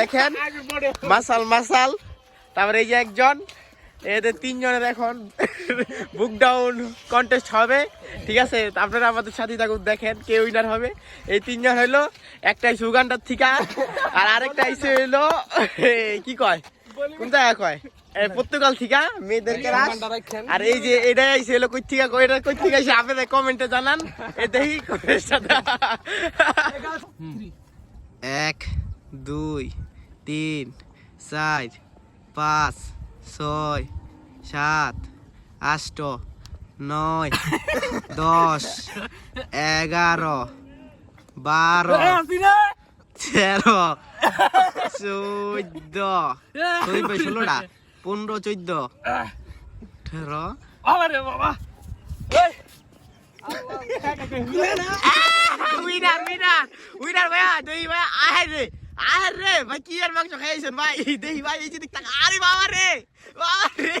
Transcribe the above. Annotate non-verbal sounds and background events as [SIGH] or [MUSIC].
দেখেন মাসাল মাসাল। তারপরে এই যে একজন এদের তিনজনের এখন বুক ডাউন কন্টেস্ট হবে ঠিক আছে? আপনারা আমাদের সাথে থাকুন দেখেন কে উইনার হবে। এই তিনজন হইল একটা সুগান্ডার থিকা আর আরেকটা আইসে হইল কি কয়? কোন জায়গা কয় পর্তুগাল থিকা মেয়েদের ক্লাস আর এই যে এটাই আইসে হলো কই থিকা কই এটা কই থিকা আপনাদের কমেন্টে জানান। এ দেখি এক দুই তিন চার পাঁচ ছয় সাত আষ্ট নয় [LAUGHS] দশ এগারো বারো তেরো [LAUGHS] চোদ্দ। চোদ্দ ষোলোটা। পনেরো চোদ্দ। আঠেরো। উইনার উইনার উইনার ভাইয়া দেই ভাই আয় রে আয় রে ভাই, কি আর মাংস খাইছেন, ভাই? দেখি ভাই, এই যে আরে বাবা রে বাবা রে